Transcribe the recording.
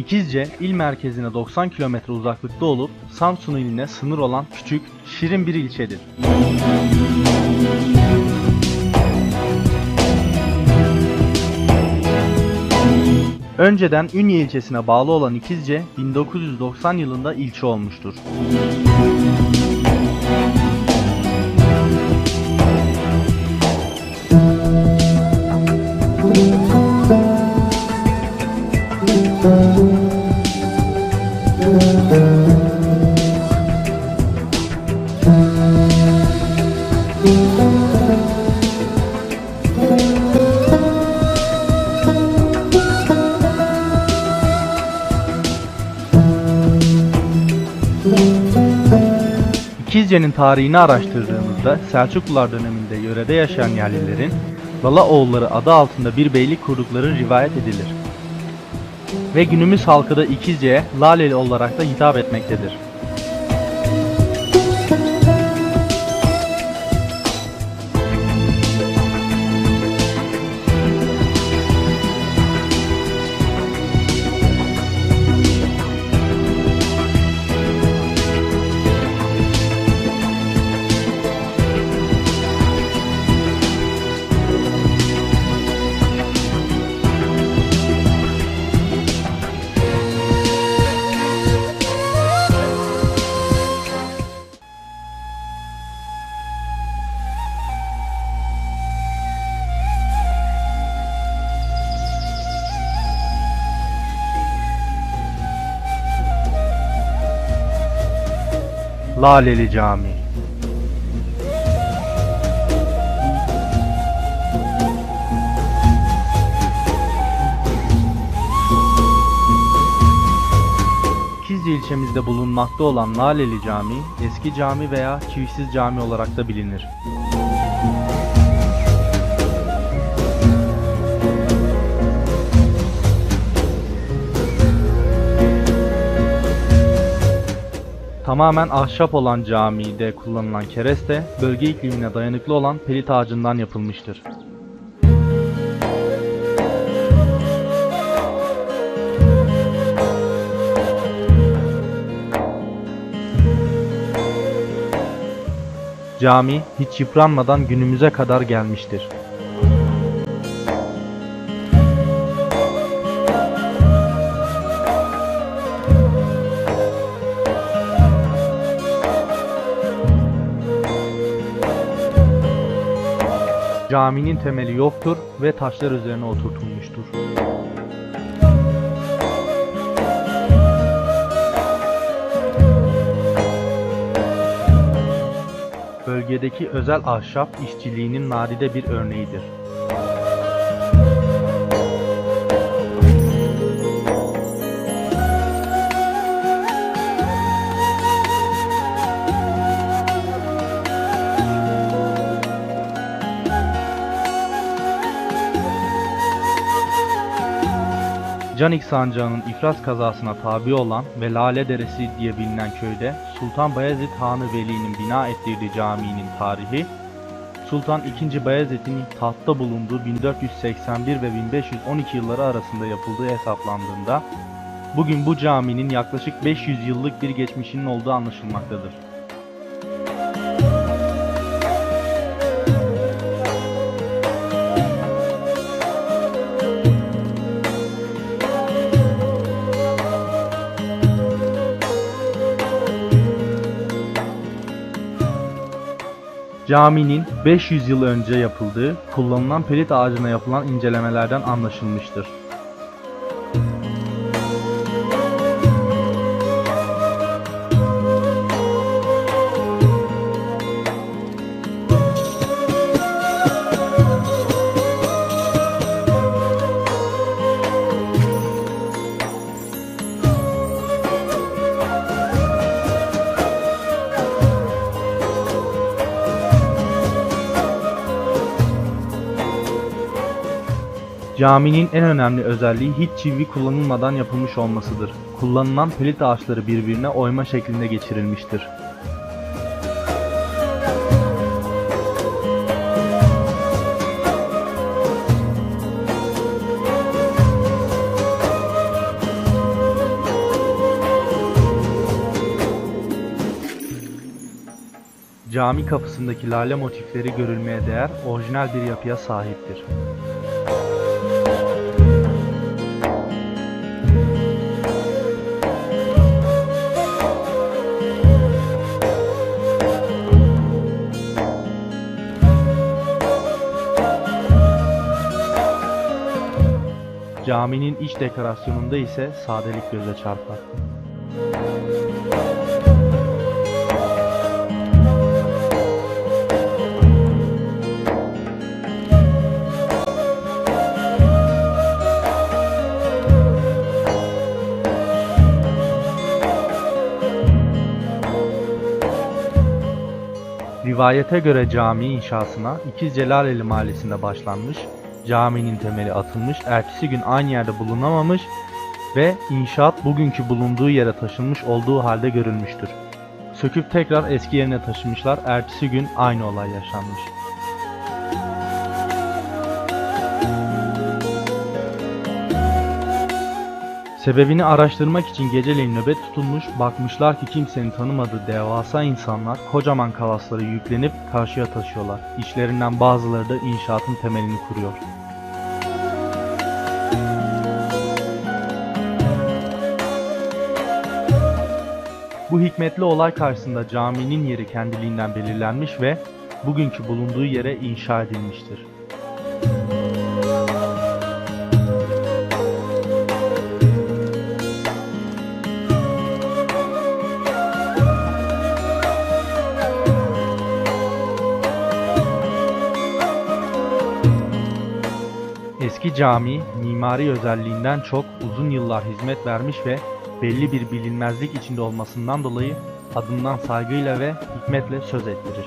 İkizce il merkezine 90 kilometre uzaklıkta olup Samsun iline sınır olan küçük, şirin bir ilçedir. Önceden Ünye ilçesine bağlı olan İkizce 1990 yılında ilçe olmuştur. İkizce'nin tarihini araştırdığımızda Selçuklular döneminde yörede yaşayan yerlilerin Lalaoğulları adı altında bir beylik kurdukları rivayet edilir. Ve günümüz halkı da İkizce'ye Laleli olarak da hitap etmektedir. Laleli Camii İkizce ilçemizde bulunmakta olan Laleli Camii, eski cami veya çivisiz cami olarak da bilinir. Tamamen ahşap olan camide kullanılan kereste, bölge iklimine dayanıklı olan pelit ağacından yapılmıştır. Cami hiç yıpranmadan günümüze kadar gelmiştir. Caminin temeli yoktur ve taşlar üzerine oturtulmuştur. Bölgedeki özel ahşap işçiliğinin nadide bir örneğidir. Canik Sancağı'nın iflas kazasına tabi olan ve Lale Deresi diye bilinen köyde Sultan Bayezid Hanı Veli'nin bina ettirdiği caminin tarihi, Sultan II. Bayezid'in tahtta bulunduğu 1481 ve 1512 yılları arasında yapıldığı hesaplandığında, bugün bu caminin yaklaşık 500 yıllık bir geçmişinin olduğu anlaşılmaktadır. Caminin 500 yıl önce yapıldığı, kullanılan pelit ağacına yapılan incelemelerden anlaşılmıştır. Caminin en önemli özelliği hiç çivi kullanılmadan yapılmış olmasıdır. Kullanılan pelit ağaçları birbirine oyma şeklinde geçirilmiştir. Cami kapısındaki lale motifleri görülmeye değer orijinal bir yapıya sahiptir. Caminin iç dekorasyonunda ise sadelik göze çarpar. Rivayete göre cami inşasına İkiz Celaleli mahallesinde başlanmış, caminin temeli atılmış, ertesi gün aynı yerde bulunamamış ve inşaat bugünkü bulunduğu yere taşınmış olduğu halde görülmüştür. Söküp tekrar eski yerine taşımışlar, ertesi gün aynı olay yaşanmış. Sebebini araştırmak için geceleyin nöbet tutulmuş, bakmışlar ki kimsenin tanımadığı devasa insanlar kocaman kalasları yüklenip karşıya taşıyorlar. İçlerinden bazıları da inşaatın temelini kuruyor. Bu hikmetli olay karşısında caminin yeri kendiliğinden belirlenmiş ve bugünkü bulunduğu yere inşa edilmiştir. Eski cami mimari özelliğinden çok uzun yıllar hizmet vermiş ve belli bir bilinmezlik içinde olmasından dolayı adından saygıyla ve hikmetle söz ettirir.